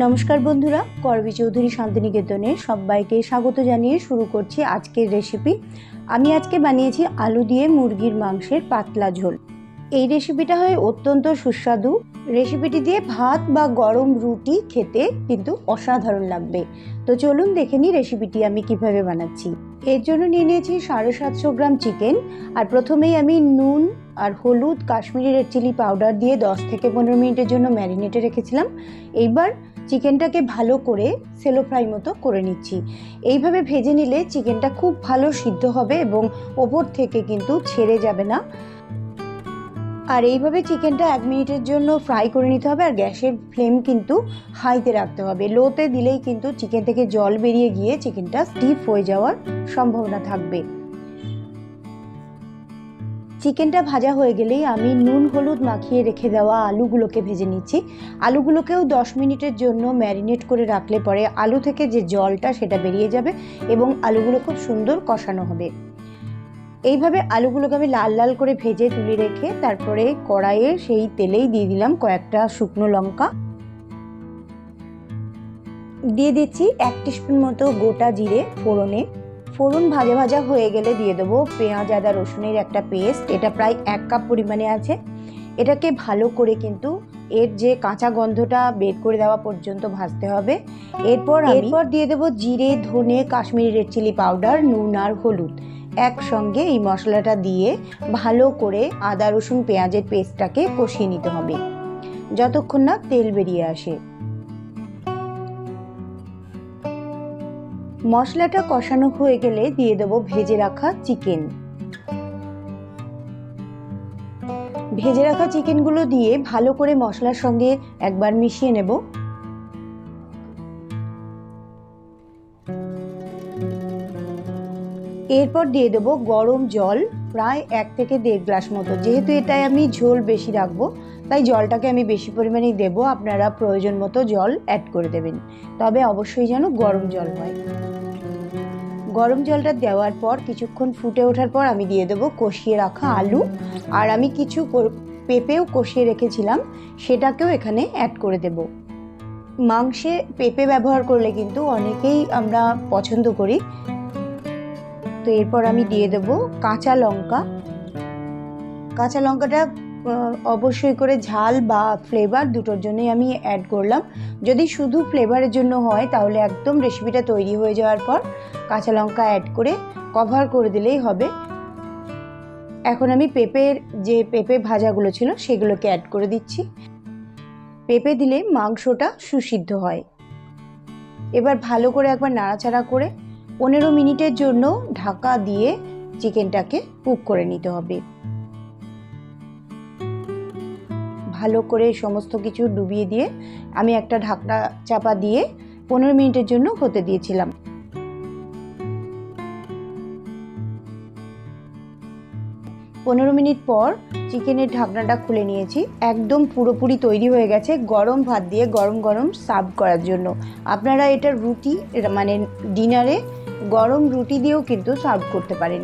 নমস্কার বন্ধুরা, করবি চৌধুরী শান্তিনিকেতনে সবাইকে স্বাগত জানিয়ে শুরু করছি আজকের রেসিপি আমি আজকে বানিয়েছি আলু দিয়ে মুরগির মাংসের পাতলা ঝোল। এই রেসিপিটা হয় অত্যন্ত সুস্বাদু। রেসিপিটি দিয়ে ভাত বা গরম রুটি খেতে কিন্তু অসাধারণ লাগবে। তো চলুন দেখে নিই রেসিপিটি আমি কীভাবে বানাচ্ছি। এর জন্য নিয়ে নিয়েছি সাড়ে সাতশো গ্রাম চিকেন আর প্রথমেই আমি নুন আর হলুদ, কাশ্মীরি রেড চিলি পাউডার দিয়ে দশ থেকে পনেরো মিনিটের জন্য ম্যারিনেটে রেখেছিলাম। এইবার চিকেনটাকে ভালো করে সেলো ফ্রাই মতো করে নিচ্ছি। এইভাবে ভেজে নিলে চিকেনটা খুব ভালো সিদ্ধ হবে এবং ওপর থেকে কিন্তু ছেড়ে যাবে না। আর এইভাবে চিকেনটা এক মিনিটের জন্য ফ্রাই করে নিতে হবে আর গ্যাসের ফ্লেম কিন্তু হাইতে রাখতে হবে। লোতে দিলেই কিন্তু চিকেন থেকে জল বেরিয়ে গিয়ে চিকেনটা স্টিফ হয়ে যাওয়ার সম্ভাবনা থাকবে। চিকেনটা ভাজা হয়ে গেলেই আমি নুন, হলুদ মাখিয়ে রেখে দেওয়া আলুগুলোকে ভেজে নিচ্ছি। আলুগুলোকেও দশ মিনিটের জন্য ম্যারিনেট করে রাখলে পরে আলু থেকে যে জলটা সেটা বেরিয়ে যাবে এবং আলুগুলো খুব সুন্দর কষানো হবে। এইভাবে আলুগুলোকে আমি লাল লাল করে ভেজে তুলে রেখে তারপরে কড়াইয়ে সেই তেলেই দিয়ে দিলাম কয়েকটা শুকনো লঙ্কা। দিয়ে দিচ্ছি এক টিস্পুন মতো গোটা জিরে ফোড়নে। ফোড়ন ভাজা ভাজা হয়ে গেলে দিয়ে দেবো পেঁয়াজ, আদা, রসুনের একটা পেস্ট। এটা প্রায় এক কাপ পরিমাণে আছে। এটাকে ভালো করে কিন্তু এর যে কাঁচা গন্ধটা বের করে দেওয়া পর্যন্ত ভাজতে হবে। এরপর এরপর দিয়ে দেবো জিরে, ধনে, কাশ্মীরি রেড চিলি পাউডার, নুন আর হলুদ। একসঙ্গে এই মশলাটা দিয়ে ভালো করে আদা, রসুন, পেঁয়াজের পেস্টটাকে কষিয়ে নিতে হবে। যতক্ষণ না তেল বেরিয়ে আসে। মশলাটা কষানো হয়ে গেলে দিয়ে দেবো ভেজে রাখা চিকেন। ভেজে রাখা চিকেনগুলো দিয়ে ভালো করে মশলার সঙ্গে একবার মিশিয়ে নেব। এরপর দিয়ে দেবো গরম জল, প্রায় এক থেকে দেড় গ্লাস মতো। যেহেতু এটাই আমি ঝোল বেশি রাখব তাই জলটাকে আমি বেশি পরিমাণেই দেবো। আপনারা প্রয়োজন মতো জল অ্যাড করে দেবেন। তবে অবশ্যই যেন গরম জল হয়। গরম জলটা দেওয়ার পর, কিছুক্ষণ ফুটে ওঠার পর আমি দিয়ে দেবো কষিয়ে রাখা আলু। আর আমি কিছু পেঁপেও কষিয়ে রেখেছিলাম, সেটাকেও এখানে অ্যাড করে দেব। মাংসে পেঁপে ব্যবহার করলে কিন্তু অনেকেই আমরা পছন্দ করি। তো এরপর আমি দিয়ে দেব কাঁচা লঙ্কা। কাঁচা লঙ্কাটা অবশ্যই করে ঝাল বা ফ্লেভার দুটোর জন্যই আমি অ্যাড করলাম। যদি শুধু ফ্লেভারের জন্য হয়, তাহলে একদম রেসিপিটা তৈরি হয়ে যাওয়ার পর কাঁচা লঙ্কা অ্যাড করে কভার করে দিলেই হবে। এখন আমি পেঁপের যে পেঁপে ভাজাগুলো ছিল, সেগুলোকে অ্যাড করে দিচ্ছি। পেঁপে দিলে মাংসটা সুসিদ্ধ হয়। এবার ভালো করে একবার নাড়াচাড়া করে পনেরো মিনিটের জন্য ঢাকা দিয়ে চিকেনটাকে কুক করে নিতে হবে। ভালো করে সমস্ত কিছু ডুবিয়ে দিয়ে আমি একটা ঢাকনা চাপা দিয়ে পনেরো মিনিটের জন্য হতে দিয়েছিলাম। পনেরো মিনিট পর চিকেনের ঢাকনাটা খুলে নিয়েছি। একদম পুরোপুরি তৈরি হয়ে গেছে গরম ভাত দিয়ে গরম গরম সার্ভ করার জন্য। আপনারা এটা রুটি মানে ডিনারে গরম রুটি দিয়েও কিন্তু সার্ভ করতে পারেন।